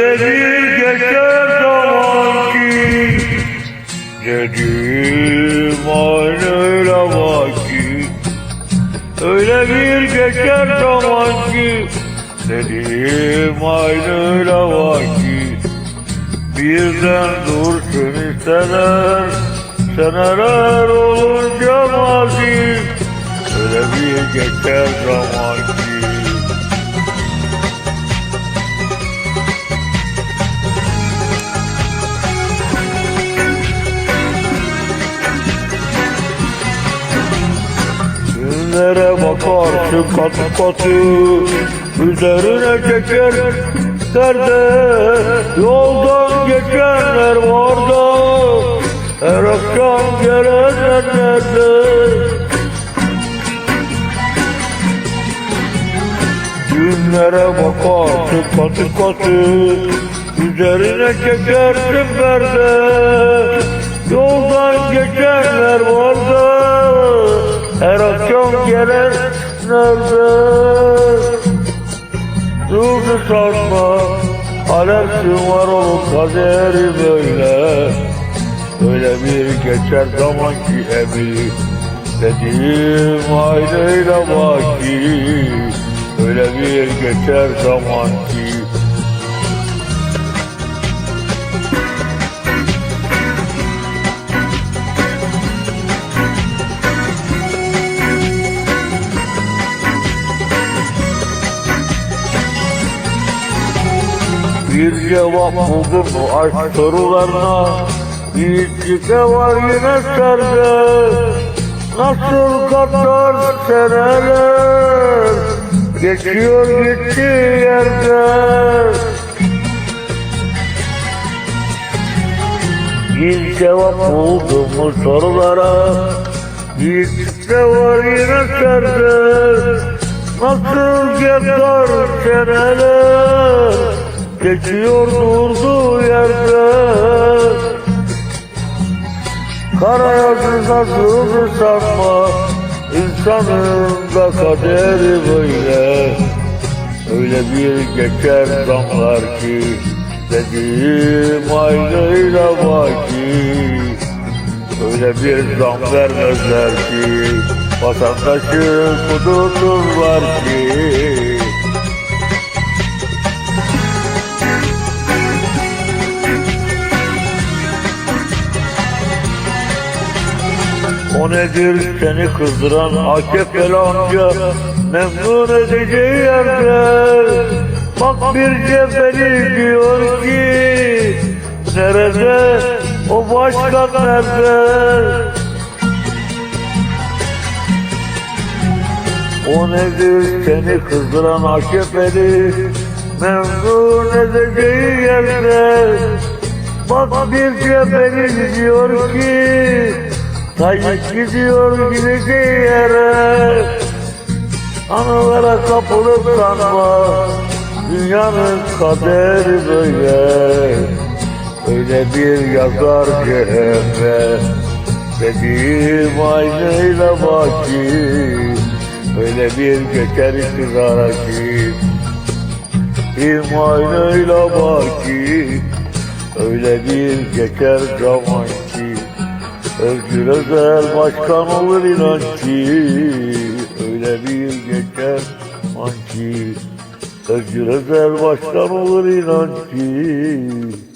Öyle bir geçer zaman ki Dediğim aynı vaki Öyle bir geçer zaman ki Dediğim aynı vaki Birden dursun isteler Seneler olunca mazi. Öyle bir geçer zaman ki Günlere bakarsın katı katı. Üzerine çeker derde Yoldan geçenler var da Her akşam gelenler nerede? Günlere bakarsın katı katı. Üzerine çekersin perde nerede Durdu sanma Alemsin var olup kaderi böyle. Öyle bir geçer zaman ki emin Dediğim aynıyla vaki. Öyle bir geçer zaman ki Bir cevap buldum bu aşk sorularına. Yiğitlikte var yine serde. Nasıl katlar seneler Geçiyor gitti yerde. Bir cevap buldum bu sorulara. Yiğitlikte var yine serde. Nasıl geçer seneler Geçiyor durduğu yerde. Kara yazı nasıl sanma İnsanın da kaderi böyle. Öyle bir geçer zamlar ki Dediğim aynıyla vaki. Öyle bir zam vermezler ki Vatandaşın hududun var ki O nedir? Seni kızdıran AKP'li amca. Memnun edeceği yerde Bak bir cebeli diyor ki Nerede? O başkan nerede? O nedir? Seni kızdıran AKP'li Memnun edeceği yerde Bak bir cebeli diyor ki Tayyip gidiyor gideceği yere. Anılara kapılıp sanma Dünyanın kaderi böyle. Öyle bir yazar cehennem Dediğim aynıyla vaki Öyle bir geçer iktidara ki Dediğim aynıyla vaki Öyle bir geçer zaman Özgür Özel başkan olur inan ki Öyle bir geçer zaman ki. Özgür Özel başkan olur inan ki